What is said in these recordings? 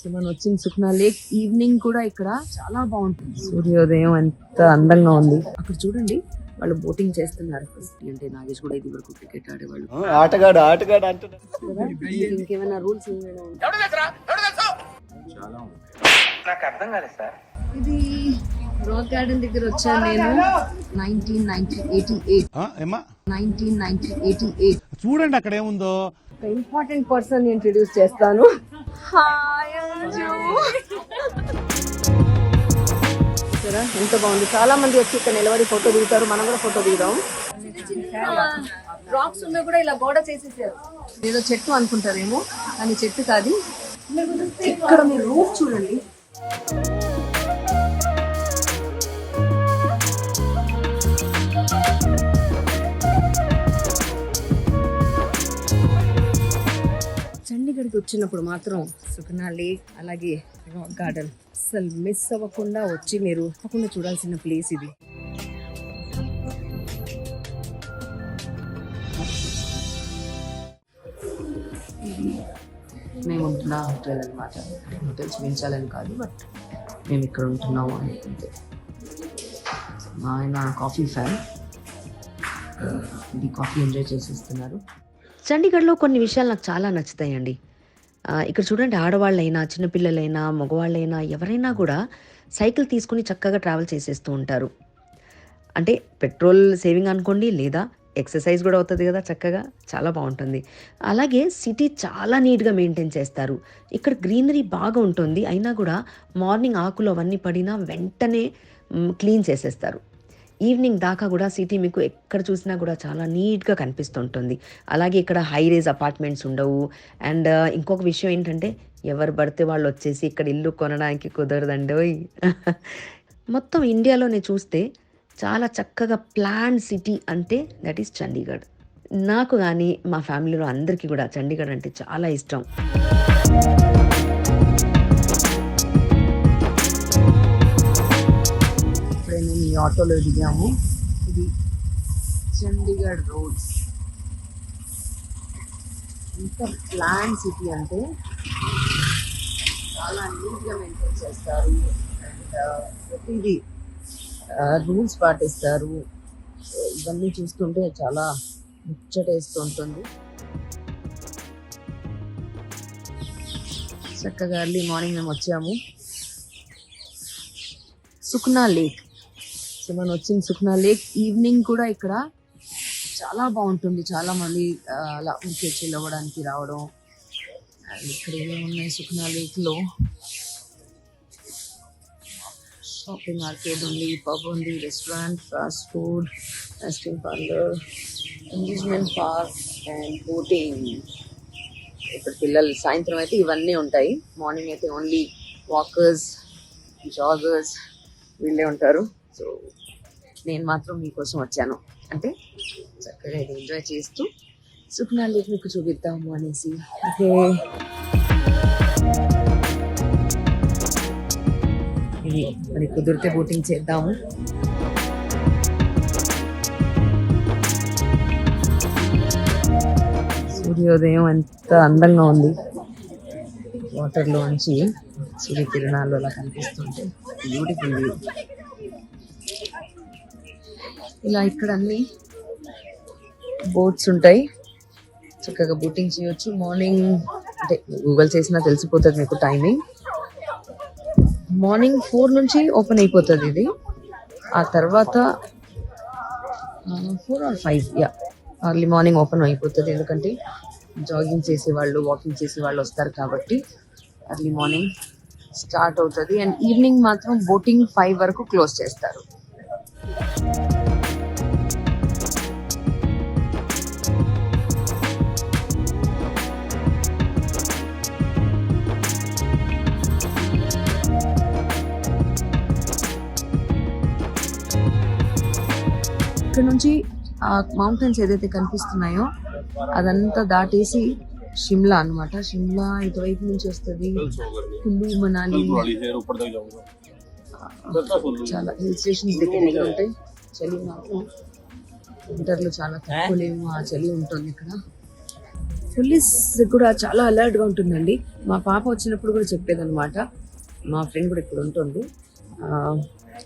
So మనం వచ్చిన Sukhna lake evening కూడా ఇక్కడ చాలా బాగుంటుంది. సూర్యోదయం ఎంత అందంగా ఉంది. అక్కడ చూడండి వాళ్ళు బోటింగ్ చేస్తున్నారు. అంటే నాగేష్ కూడా ఇది వరకు క్రికెట్ ఆడేవాళ్ళు. ఆటగాడు ఆటగాడు ఇంకేమైనా రూల్స్ ఉంటాయా? ఇది రోజ్ గార్డెన్ దగ్గర వచ్చాను నేను. Nineteen nineteen eighty eight. ఏమా నైన్టీన్ నైన్టీన్ ఎయిటీ ఎయిట్. చూడండి అక్కడ ఏముందో. ఒక ఇంపార్టెంట్ పర్సన్ ఇంట్రడ్యూస్ చేస్తాను. హాయ్ అంజు చూసారా ఎంత బాగుంది. చాలా మంది వచ్చి ఇక్కడ నిలబడి ఫోటో దిగుతారు. మనం కూడా ఫోటో దిగుదాం. రాక్స్ ఉన్నా కూడా ఇలా గోడ చేసేసారు ఏదో చెట్టు అనుకుంటారేమో కానీ చెట్టు కాదు. ఇక్కడ మీరు రూఫ్ చూడండి. చండీగఢ్కి వచ్చినప్పుడు మాత్రం సుఖనా లేక్ అలాగే రాక్ గార్డెన్. అసలు మిస్ అవ్వకుండా వచ్చి మీరు తప్పకుండా చూడాల్సిన ప్లేస్ ఇది. మేము ఉంటున్న హోటల్ అనమాట హోటల్ చూపించాలని కాదు బట్ మేము ఇక్కడ ఉంటున్నాము అనుకుంటే. మా ఆయన కాఫీ ఫ్యాన్ ఇది కాఫీ ఎంజాయ్ చేసేస్తున్నారు. చండీగఢ్లో కొన్ని విషయాలు నాకు చాలా నచ్చుతాయండి. ఇక్కడ చూడండి ఆడవాళ్ళైనా చిన్నపిల్లలైనా మగవాళ్ళైనా ఎవరైనా కూడా సైకిల్ తీసుకుని చక్కగా ట్రావెల్ చేసేస్తూ ఉంటారు. అంటే పెట్రోల్ సేవింగ్ అనుకోండి లేదా ఎక్సర్సైజ్ కూడా అవుతుంది కదా చక్కగా చాలా బాగుంటుంది. అలాగే సిటీ చాలా నీట్గా మెయింటైన్ చేస్తారు. ఇక్కడ గ్రీనరీ బాగా ఉంటుంది అయినా కూడా మార్నింగ్ ఆకులు అవన్నీ పడినా వెంటనే క్లీన్ చేసేస్తారు. ఈవినింగ్ దాకా కూడా సిటీ మీకు ఎక్కడ చూసినా కూడా చాలా నీట్గా కనిపిస్తుంటుంది. అలాగే ఇక్కడ హై రేజ్ అపార్ట్మెంట్స్ ఉండవు. అండ్ ఇంకొక విషయం ఏంటంటే ఎవరు పడితే వాళ్ళు వచ్చేసి ఇక్కడ ఇల్లు కొనడానికి కుదరదండి ఓయ్. మొత్తం ఇండియాలోనే చూస్తే చాలా చక్కగా ప్లాన్ సిటీ అంటే దట్ ఈస్ చండీగఢ్. నాకు కానీ మా ఫ్యామిలీలో అందరికీ కూడా చండీగఢ్ అంటే చాలా ఇష్టం. ఆటోలో దిగాము. ఇది చండీగఢ్ రోడ్స్ ఎంత ప్లాన్ సిటీ అంటే చాలా నీట్గా మెయింటైన్ చేస్తారు. అండ్ ప్రతిదీ రూల్స్ పాటిస్తారు. ఇవన్నీ చూస్తుంటే చాలా ముచ్చటేస్తుంటుంది చక్కగా ఎర్లీ మార్నింగ్ మేము వచ్చాము. సుఖ్నా లేక్. మనం వచ్చిన సుఖ్నా? లేక్ ఈవినింగ్ కూడా ఇక్కడ చాలా బాగుంటుంది. చాలా మంది అలా ఊరికే చిల్లవడానికి రావడం. ఇక్కడ ఏమేమి ఉన్నాయి సుఖ్నా లేక్లో షాపింగ్ ఆర్కేడ్ ఉంది పబ్ ఉంది restaurant fast food ice cream parlour amusement park and boating ఇక్కడ పిల్లలు సాయంత్రం అయితే ఇవన్నీ ఉంటాయి. మార్నింగ్ అయితే ఓన్లీ వాకర్స్ జాగర్స్ వీళ్ళే ఉంటారు. సో నేను మాత్రం మీకోసం వచ్చాను. అంటే చక్కగా ఇది ఎంజాయ్ చేస్తూ సుఖనాలు మీకు చూపిద్దాము అనేసి. ఓకే. ఇది మరి కుదిరితే బోటింగ్ చేద్దాము. సూర్యోదయం ఎంత అందంగా ఉంది. వాటర్లోంచి సూర్యకిరణాలు అలా కనిపిస్తుంటే. బ్యూటిఫుల్ వ్యూ ఇలా ఇక్కడ అన్ని బోట్స్ ఉంటాయి. చక్కగా బోటింగ్ చేయొచ్చు. మార్నింగ్ అంటే గూగుల్ చేసినా తెలిసిపోతుంది మీకు టైమింగ్ మార్నింగ్ ఫోర్ నుంచి ఓపెన్ అయిపోతుంది ఇది. ఆ తర్వాత four or five yeah early morning open అయిపోతుంది. ఎందుకంటే జాగింగ్ చేసేవాళ్ళు వాకింగ్ చేసేవాళ్ళు వస్తారు కాబట్టి అర్లీ మార్నింగ్ స్టార్ట్ అవుతుంది. అండ్ ఈవినింగ్ మాత్రం బోటింగ్ ఫైవ్ వరకు క్లోజ్ చేస్తారు. ఇక్కడ నుంచి ఆ మౌంటైన్స్ ఏదైతే కనిపిస్తున్నాయో అదంతా దాటేసి షిమ్లా అన్నమాట. షిమ్లా ఇటువైపు నుంచి వస్తుంది. కుల్లు మనాలి చాలా హిల్ స్టేషన్స్ దగ్గర దగ్గర ఉంటాయి చలి మాత్రం వింటర్లో చాలా తక్కువ లేవు ఆ చలి ఉంటుంది ఇక్కడ. పోలీస్ కూడా చాలా అలర్ట్గా ఉంటుందండి. మా పాప వచ్చినప్పుడు కూడా చెప్పేదన్నమాట. మా ఫ్రెండ్ కూడా ఇక్కడ ఉంటుంది ఆ,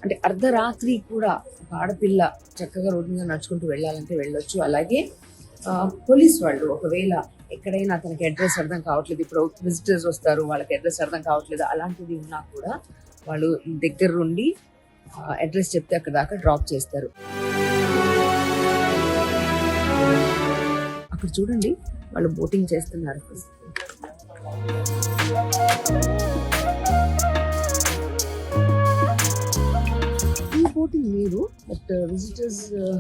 అంటే అర్ధరాత్రి కూడా ఒక ఆడపిల్ల చక్కగా రోడ్డు మీద నడుచుకుంటూ వెళ్ళాలంటే వెళ్ళొచ్చు. అలాగే పోలీస్ వాళ్ళు ఒకవేళ ఎక్కడైనా అతనికి అడ్రస్ అర్థం కావట్లేదు ఇప్పుడు విజిటర్స్ వస్తారు వాళ్ళకి అడ్రస్ అర్థం కావట్లేదు అలాంటిది ఉన్నా కూడా వాళ్ళు దగ్గర ఉండి అడ్రస్ చెప్తే అక్కడ దాకా డ్రాప్ చేస్తారు. అక్కడ చూడండి వాళ్ళు బోటింగ్ చేస్తున్నారు. ఈ మీరు బట్ uh, విజిటర్స్ uh,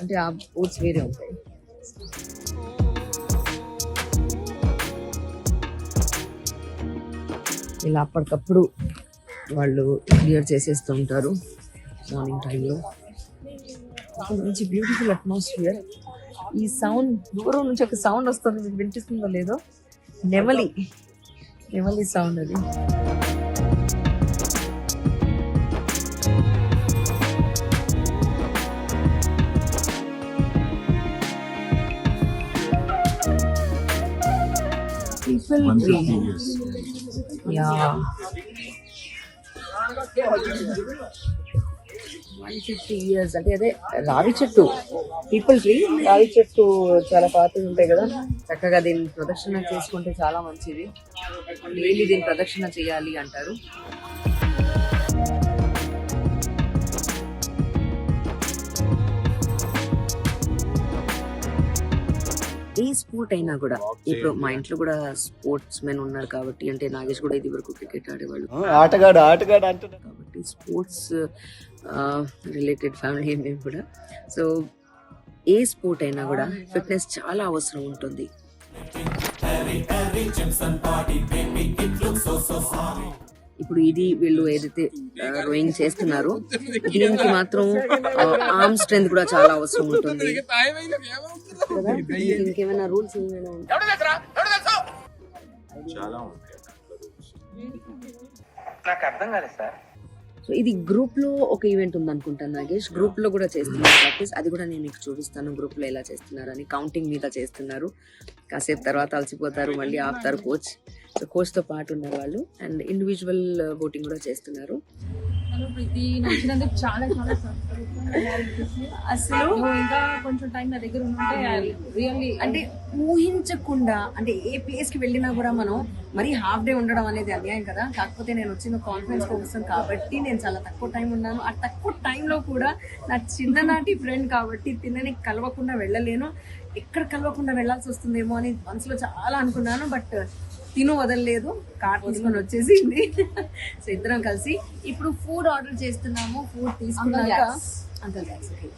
అంటే ఆ బోట్స్ వేరే ఉంటాయి. ఇలా అప్పటికప్పుడు వాళ్ళు క్లియర్ చేసేస్తూ ఉంటారు మార్నింగ్ టైంలో మంచి బ్యూటిఫుల్ అట్మాస్ఫియర్ ఈ సౌండ్ దూరం నుంచి ఒక సౌండ్ వస్తుంది మీకు వినిపిస్తుందో లేదో? నెమలి. నెమలి సౌండ్ అది. People yeah one fifty years అంటే అదే రావి చెట్టు. పీపుల్ ట్రీ రావి చెట్టు చాలా పాతవి ఉంటాయి కదా. చక్కగా దీన్ని ప్రదక్షిణ చేసుకుంటే చాలా మంచిది. డైలీ దీన్ని ప్రదక్షిణ చేయాలి అంటారు. ఏ స్పోర్ట్ అయినా కూడా. ఇప్పుడు మా ఇంట్లో కూడా స్పోర్ట్స్ మెన్ ఉన్నారు కాబట్టి అంటే నాగేష్ కూడా ఇది వరకు క్రికెట్ ఆడేవాళ్ళు ఆటగాడు ఆటగాడు అంటున్నాడు కాబట్టి స్పోర్ట్స్ రిలేటెడ్ ఫ్యామిలీ మేము కూడా. సో ఏ స్పోర్ట్ అయినా కూడా ఫిట్నెస్ చాలా అవసరం ఉంటుంది. ఇప్పుడు ఇది వీళ్ళు ఏదైతే రోయింగ్ చేస్తున్నారో దీనికి మాత్రం ఆర్మ్ స్ట్రెంత్ కూడా చాలా అవసరం ఉంటుంది. కదా? ఇంకేమైనా రూల్స్? చాలా ఉంటాయి నాకు అర్థం కాలేదు సార్. సో ఇది గ్రూప్లో ఒక ఈవెంట్ ఉంది అనుకుంటాను నాగేష్. గ్రూప్లో కూడా చేస్తున్నారు ప్రాక్టీస్. అది కూడా నేను మీకు చూపిస్తాను. గ్రూప్లో ఎలా చేస్తున్నారు అని కౌంటింగ్ మీద చేస్తున్నారు. కాసేపు తర్వాత అలసిపోతారు మళ్ళీ ఆపుతారు కోచ్. సో కోచ్తో పాటు ఉన్న వాళ్ళు అండ్ ఇండివిజువల్ బోటింగ్ కూడా చేస్తున్నారు. హలో ప్రీతి నచ్చినందుకు చాలా చాలా. అసలు ఇంకా కొంచెం టైం నా దగ్గర ఉంటే రియల్లీ అంటే ఊహించకుండా అంటే ఏ ప్లేస్కి వెళ్ళినా కూడా మనం మరి హాఫ్ డే ఉండడం అనేది అన్యాయం కదా. కాకపోతే నేను వచ్చిన కాన్ఫరెన్స్ కోసం కాబట్టి నేను చాలా తక్కువ టైం ఉన్నాను. ఆ తక్కువ టైంలో కూడా నా చిన్ననాటి ఫ్రెండ్ కాబట్టి తినని కలవకుండా వెళ్ళలేను. ఎక్కడ కలవకుండా వెళ్ళాల్సి వస్తుందేమో అని మనసులో చాలా అనుకున్నాను బట్ తిను వదలలేదు. కార్ తీసుకొని వచ్చేసింది. సో ఇద్దరం కలిసి ఇప్పుడు ఫుడ్ ఆర్డర్ చేస్తున్నాము. ఫుడ్ తీసుకున్నాక అంకల్ జాక్స్ ఓకే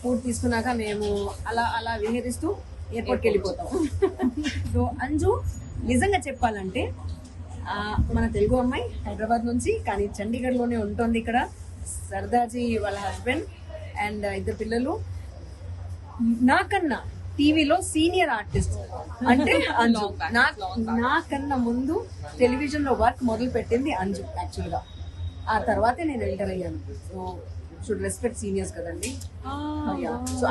ఫుడ్ తీసుకున్నాక మేము అలా అలా విహరిస్తూ ఎయిర్పోర్ట్కి వెళ్ళిపోతాం సో అంజు నిజంగా చెప్పాలంటే మన తెలుగు అమ్మాయి హైదరాబాద్ నుంచి కానీ చండీగఢ్లోనే ఉంటుంది ఇక్కడ. సర్దాజీ వాళ్ళ హస్బెండ్ అండ్ ఇద్దరు పిల్లలు. నాకన్నా టీవీలో సీనియర్ ఆర్టిస్ట్ అంటే అంజు. నా- నాకన్నా ముందు టెలివిజన్లో వర్క్ మొదలు పెట్టింది అంజు యాక్చువల్గా. ఆ తర్వాతే నేను ఎంటర్ అయ్యాను. సో షుడ్ రెస్పెక్ట్ సీనియర్స్ కదండి. So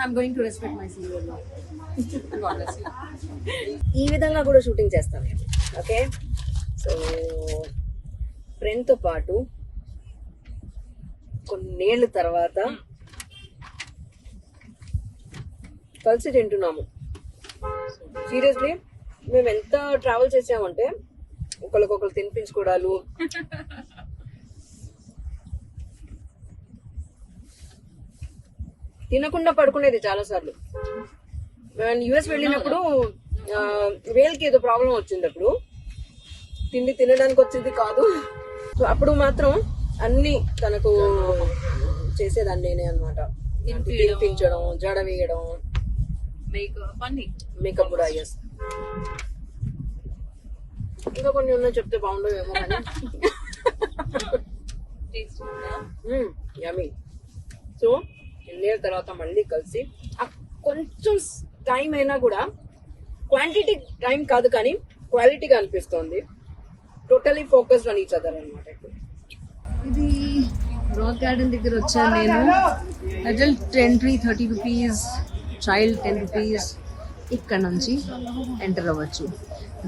I'm going to respect my senior ఈ విధంగా కూడా షూటింగ్ చేస్తాను నేను ఓకే? సో ఫ్రెండ్తో పాటు కొన్నేళ్ళ తర్వాత కలిసి తింటున్నాము. సీరియస్లీ మేము ఎంత ట్రావెల్ చేసామంటే ఒకరికొకరు తినిపించుకోవడాలు తినకుండా పడుకునేది చాలా సార్లు. యుఎస్ వెళ్ళినప్పుడు వేల్కి ఏదో ప్రాబ్లం వచ్చింది అప్పుడు. తిండి తినడానికి వచ్చేది కాదు. సో అప్పుడు మాత్రం అన్ని తనకు చేసేదాన్ని నేనే అనమాట తినిపించడం. జడ వేయడం. మేకప్ కూడా ఎస్ ఇంకా కొన్ని ఉన్నాయి చెప్తే బాగుండవేమో కానీ. యమీ సో ఇయర్ తర్వాత మళ్ళీ కలిసి. కొంచెం టైం అయినా కూడా క్వాంటిటీ టైం కాదు కానీ క్వాలిటీగా అనిపిస్తుంది. Totally focused on each other అనమాట ఇది రాక్ గార్డెన్ దగ్గర వచ్చాను నేను. Adult entry thirty rupees child ten rupees ఇక్కడ నుంచి ఎంటర్ అవ్వచ్చు.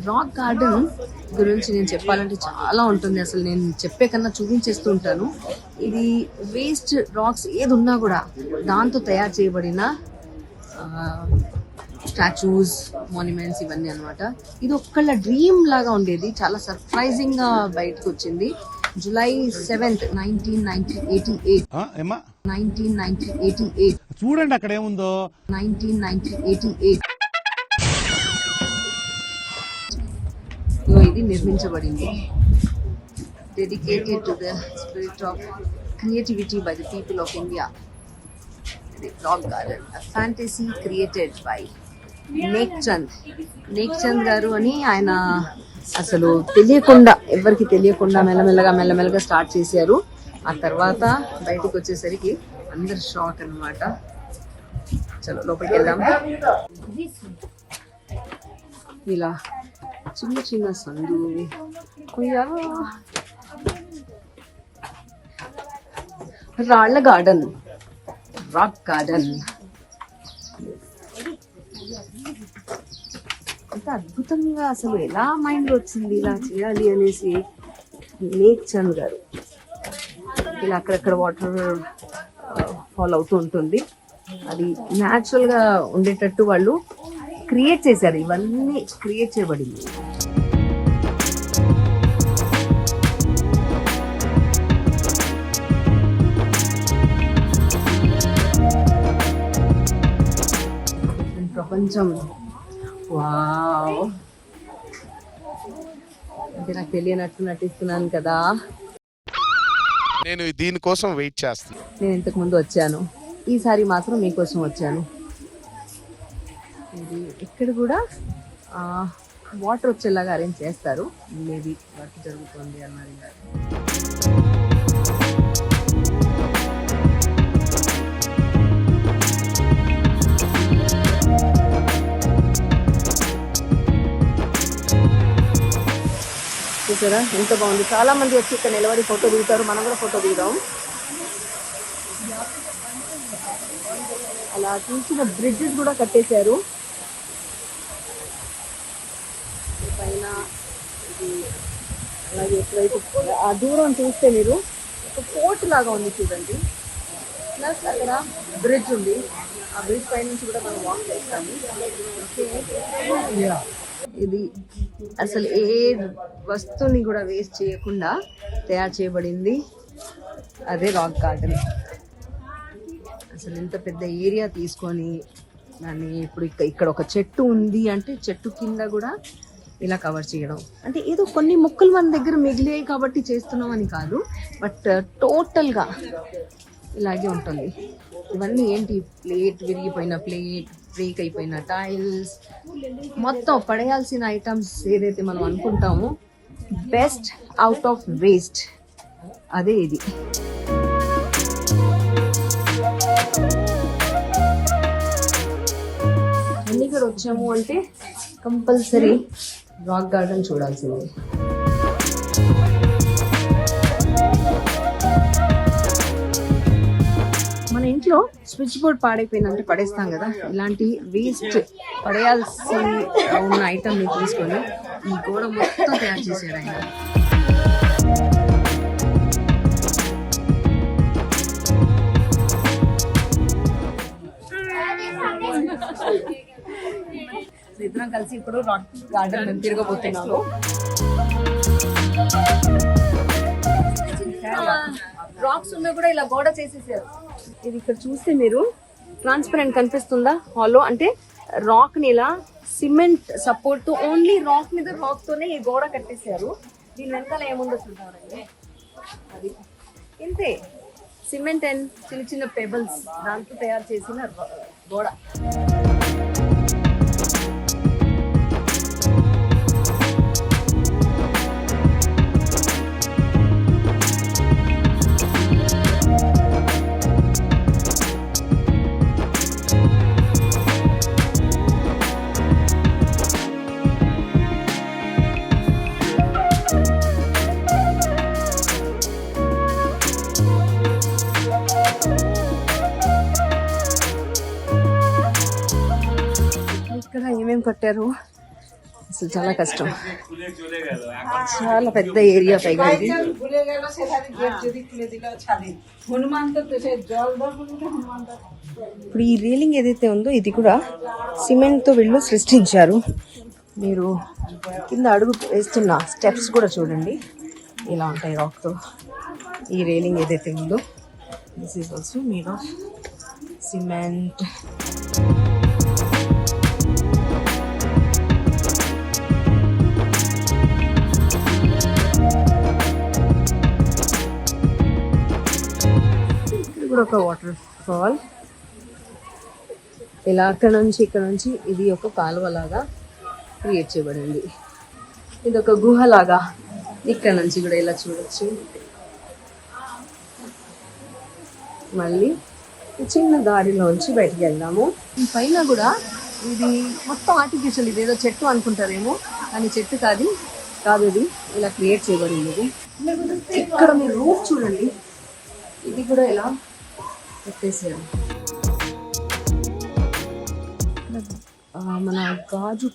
రాక్ గార్డెన్ గురించి నేను చెప్పాలంటే చాలా ఉంటుంది. అసలు నేను చెప్పే కన్నా చూపించేస్తూ ఉంటాను. ఇది వేస్ట్ రాక్స్ ఏది ఉన్నా కూడా దాంతో తయారు చేయబడిన స్టాచ్యూస్ మాన్యుమెంట్స్ ఇవన్నీ అన్నమాట. ఇది ఒక్కళ్ళ డ్రీమ్ లాగా ఉండేది. చాలా సర్ప్రైజింగ్గా బయటకు వచ్చింది. July seventh nineteen nineteen eighty eight nineteen nineteen eighty eight చూడండి అక్కడ ఏముందో. నైన్టీన్ నైన్టీన్ ఎయిటీ ఎయిట్ ఇది నిర్మించబడింది. Dedicated to the spirit of creativity by the people of India rock garden fantasy created by Nek Chand Nek Chand garu అని ఆయన అసలు తెలియకుండా ఎవరికి తెలియకుండా మెల్లమెల్లగా మెల్లమెల్లగా స్టార్ట్ చేశారు. ఆ తర్వాత బయటకు వచ్చేసరికి అందరు షాక్ అన్నమాట. చలో లోపలికి వెళ్దాం. ఇలా చిన్న చిన్న సందు కొయ్యా రాళ్ళ గార్డెన్ రాక్ గార్డెన్ ఎంత అద్భుతంగా అసలు ఎలా మైండ్ వచ్చింది ఇలా చేయాలి అనేసి నేక్ చంద్ గారు ఇలా అక్కడక్కడ వాటర్ ఫాలో అవుతూ ఉంటుంది అది న్యాచురల్గా ఉండేటట్టు వాళ్ళు క్రియేట్ చేశారు. ఇవన్నీ క్రియేట్ చేయబడింది. ప్రపంచం. వావ్. అంటే నాకు తెలియనట్టు నటిస్తున్నాను కదా. నేను దీనికోసం వెయిట్ చేస్తాను నేను ఇంతకు ముందు వచ్చాను. ఈసారి మాత్రం మీకోసం వచ్చాను. ఇది ఇక్కడ కూడా వాటర్ వచ్చేలాగా అరేంజ్ చేస్తారు. మేబీ వర్క్ జరుగుతుంది అన్నారు చూసారా? ఎంత బాగుంది. చాలా మంది వచ్చి ఇక్కడ నిలబడి ఫోటో దిగుతారు. మనం కూడా ఫోటో దిగుదాం. అలా చూసిన బ్రిడ్జెస్ కూడా కట్టేశారు ఈ పైన ఇది అలాగే ఎటువైపు ఆ దూరం చూస్తే మీరు ఒక పోర్ట్ లాగా ఉంది చూడండి. ప్లస్ అక్కడ బ్రిడ్జ్ ఉంది. ఆ బ్రిడ్జ్ పై నుంచి కూడా మనం వాక్ చేస్తాము. ఇది అసలు ఏ వస్తువుని కూడా వేస్ట్ చేయకుండా తయారు చేయబడింది. అదే రాక్ గార్డెన్ అసలు ఎంత పెద్ద ఏరియా తీసుకొని దాన్ని ఇప్పుడు ఇక్క- ఇక్కడ ఒక చెట్టు ఉంది అంటే చెట్టు కింద కూడా ఇలా కవర్ చేయడం. అంటే ఏదో కొన్ని మొక్కలు మన దగ్గర మిగిలాయి కాబట్టి చేస్తున్నాం అని కాదు బట్ టోటల్గా uh, ఇలాగే ఉంటుంది. ఇవన్నీ ఏంటి? ప్లేట్ విరిగిపోయిన ప్లేట్ బ్రేక్ అయిపోయిన టైల్స్ మొత్తం పడేయాల్సిన ఐటమ్స్ ఏదైతే మనం అనుకుంటామో బెస్ట్ అవుట్ ఆఫ్ వేస్ట్ అదే ఇది. చండీగఢ్ వచ్చాము అంటే కంపల్సరీ రాక్ గార్డెన్ చూడాల్సిందే. మన ఇంట్లో స్విచ్ బోర్డ్ పాడైపోయిందంటే పడేస్తాం కదా. ఇలాంటి వేస్ట్ పడేయాల్సి ఉన్న ఐటమ్ని తీసుకొని ఈ గోడ మొత్తం తయారు చేశాడు ఆయన. ఇద్దరం కలిసి ఇప్పుడు రాక్ గార్డెన్ మేము తిరగబోతున్నాము. రాక్స్ ఉన్నా కూడా ఇలా గోడ చేసేసారు. ఇది ఇక్కడ చూస్తే మీరు ట్రాన్స్పరెంట్ కనిపిస్తుందా? హాలో అంటే రాక్ని ఇలా సిమెంట్ సపోర్ట్తో ఓన్లీ రాక్ మీద రాక్ తోనే ఈ గోడ కట్టేశారు. దీని వెనకాల ఏముందో చూద్దామండి. అది. ఇంతే. సిమెంట్ అండ్ చిన్న చిన్న పెబల్స్ దాంతో తయారు చేసిన గోడ. కట్టారు. అసలు చాలా కష్టం. చాలా పెద్ద ఏరియా పైగా ఇది. ఇప్పుడు ఈ రీలింగ్ ఏదైతే ఉందో ఇది కూడా సిమెంట్తో వీళ్ళు సృష్టించారు. మీరు కింద అడుగు వేస్తున్న స్టెప్స్ కూడా చూడండి. ఇలా ఉంటాయి రాక్తో ఈ రేలింగ్ ఏదైతే ఉందో. This is also made of cement కూడా ఒక వాటర్ ఫాల్. ఇలా అక్కడ నుంచి ఇక్కడ నుంచి ఇది ఒక కాలువ లాగా క్రియేట్ చేయబడింది. ఇది ఒక గుహలాగా ఇక్కడ నుంచి కూడా ఇలా చూడొచ్చు. మళ్ళీ చిన్న దారిలోంచి బయటికి వెళ్దాము. ఈ పైన కూడా ఇది మొత్తం ఆర్టిఫిషియల్ ఇది ఏదో చెట్టు అనుకుంటారేమో కానీ చెట్టు కాదు కాదు ఇది. ఇలా క్రియేట్ చేయబడింది ఇది. ఇక్కడ మీరు రూఫ్ చూడండి. ఇది కూడా ఇలా పెట్టేసారు మన గాజు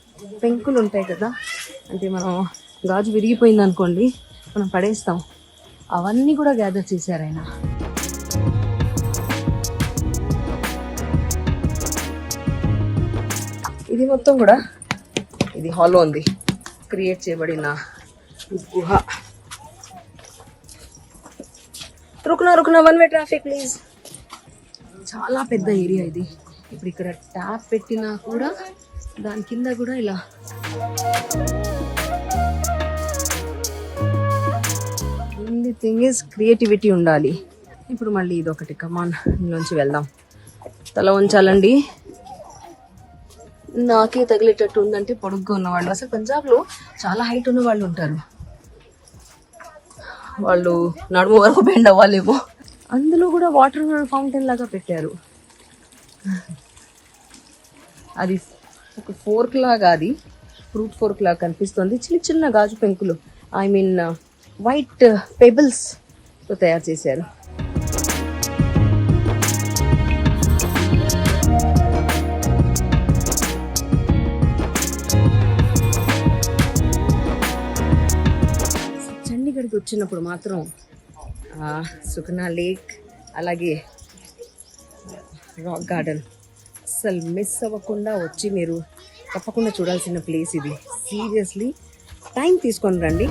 పెంకులు ఉంటాయి కదా అంటే మనం గాజు విరిగిపోయింది అనుకోండి మనం పడేస్తాం. అవన్నీ కూడా గ్యాదర్ చేశారు ఆయన. ఇది మొత్తం కూడా ఇది హాలో ఉంది. క్రియేట్ చేయబడిన గుహ. రుకునా రుకునా వన్ వే ట్రాఫిక్ ప్లీజ్ చాలా పెద్ద ఏరియా ఇది. ఇప్పుడు ఇక్కడ ట్యాప్ పెట్టినా కూడా దాని కింద కూడా ఇలా. ఓన్లీ థింగ్ ఇస్ క్రియేటివిటీ ఉండాలి. ఇప్పుడు మళ్ళీ ఇది ఒకటి కమాన్ ఇందులోంచి వెళ్దాం. తల ఉంచాలండి నాకే తగిలేటట్టు ఉందంటే పొడుగ్గా ఉన్నవాళ్ళు. అసలు పంజాబ్లో చాలా హైట్ ఉన్న వాళ్ళు ఉంటారు. వాళ్ళు నడుము వరకు బెండ్ అవ్వాలేమో. అందులో కూడా వాటర్ ఫౌంటైన్ లాగా పెట్టారు. అది ఒక ఫోర్క్ లాగా అది ఫ్రూట్ ఫోర్క్ లాగా కనిపిస్తుంది. చిన్న చిన్న గాజు పెంకులు ఐ మీన్ వైట్ పెబుల్స్తో తయారు చేశారు. చండీగఢ్కి వచ్చినప్పుడు మాత్రం సుఖనా లేక్ అలాగే రాక్ గార్డెన్. అస్సలు మిస్ అవ్వకుండా వచ్చి మీరు తప్పకుండా చూడాల్సిన ప్లేస్ ఇది. సీరియస్లీ టైం తీసుకొని రండి.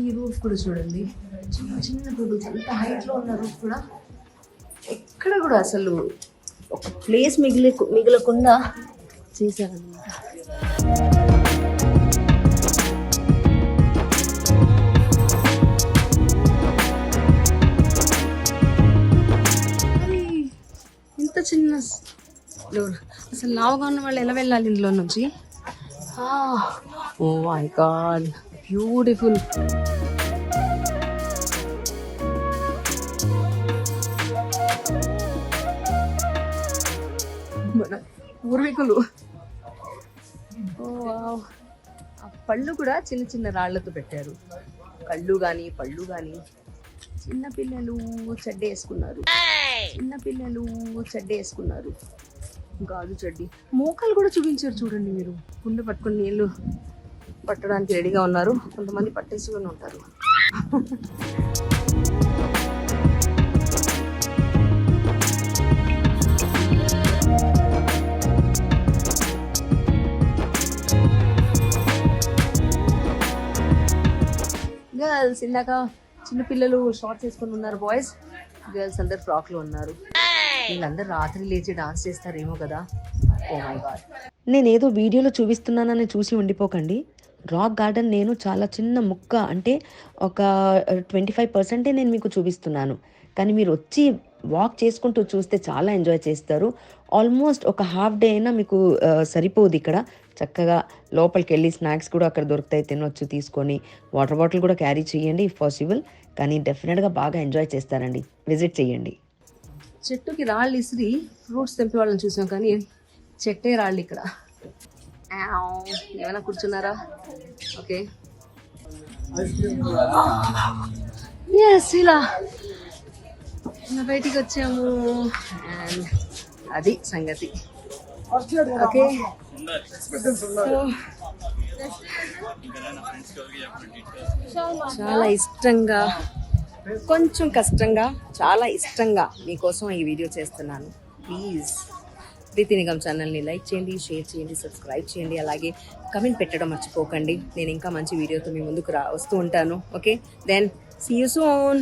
ఈ రూఫ్ కూడా చూడండి. చిన్న చిన్న పెబుల్స్ ఎంత హైట్లో ఉన్న రూఫ్ కూడా ఎక్కడ కూడా అసలు ఒక ప్లేస్ మిగిలి మిగలకుండా చేశారనమాట ఇంత చిన్న డోర్ అసలు లావుగా ఉన్న వాళ్ళు ఎలా వెళ్ళాలి ఇందులో నుంచి? Oh my god beautiful. పూర్వీకులు ఓ ఆ పళ్ళు కూడా చిన్న చిన్న రాళ్ళతో పెట్టారు. కళ్ళు గాని పళ్ళు గాని. చిన్న పిల్లలు చెడ్డేసుకున్నారు చిన్న పిల్లలు చెడ్డేసుకున్నారు గాజు చెడ్డి. మోకాలు కూడా చూపించారు చూడండి మీరు. గుండె పట్టుకుని నీళ్ళు పట్టడానికి రెడీగా ఉన్నారు. కొంతమంది పట్టేసుకొని ఉంటారు. గర్ల్స్ ఇందాక చిన్న పిల్లలు షార్ట్స్ వేసుకొని ఉన్నారు బాయ్స్ గర్ల్స్ అందరు ఫ్రాక్లో ఉన్నారు. వీళ్ళందరూ రాత్రి లేచి డాన్స్ చేస్తారేమో కదా. ఓ మై గాడ్ నేను ఏదో వీడియోలో చూపిస్తున్నానని చూసి ఉండిపోకండి. రాక్ గార్డెన్ నేను చాలా చిన్న ముక్క అంటే ఒక ట్వంటీ ఫైవ్ పర్సెంటే నేను మీకు చూపిస్తున్నాను. కానీ మీరు వచ్చి వాక్ చేసుకుంటూ చూస్తే చాలా ఎంజాయ్ చేస్తారు. ఆల్మోస్ట్ ఒక హాఫ్ డే అయినా మీకు సరిపోదు ఇక్కడ. చక్కగా లోపలికి వెళ్ళి స్నాక్స్ కూడా అక్కడ దొరుకుతాయి తినొచ్చు తీసుకొని. వాటర్ బాటిల్ కూడా క్యారీ చేయండి ఇఫ్ పాసిబుల్ కానీ డెఫినెట్గా బాగా ఎంజాయ్ చేస్తారండి. విజిట్ చేయండి. చెట్టుకి రాళ్ళు ఇసిరి ఫ్రూట్స్ తెంపే వాళ్ళని చూసాం కానీ చెట్టే రాళ్ళు ఇక్కడ. ఏమైనా కూర్చున్నారా? ఓకే ఎస్ ఇలా. ఇలా బయటికి వచ్చాము. అండ్ అది సంగతి. ఓకే. చాలా ఇష్టంగా కొంచెం కష్టంగా చాలా ఇష్టంగా మీకోసం ఈ వీడియో చేస్తున్నాను. ప్లీజ్ ప్రీతి నిగమ్ ఛానల్ని లైక్ చేయండి షేర్ చేయండి సబ్స్క్రైబ్ చేయండి. అలాగే కమెంట్ పెట్టడం మర్చిపోకండి. నేను ఇంకా మంచి వీడియోతో మీ ముందుకు రా వస్తూ ఉంటాను. Okay then see you soon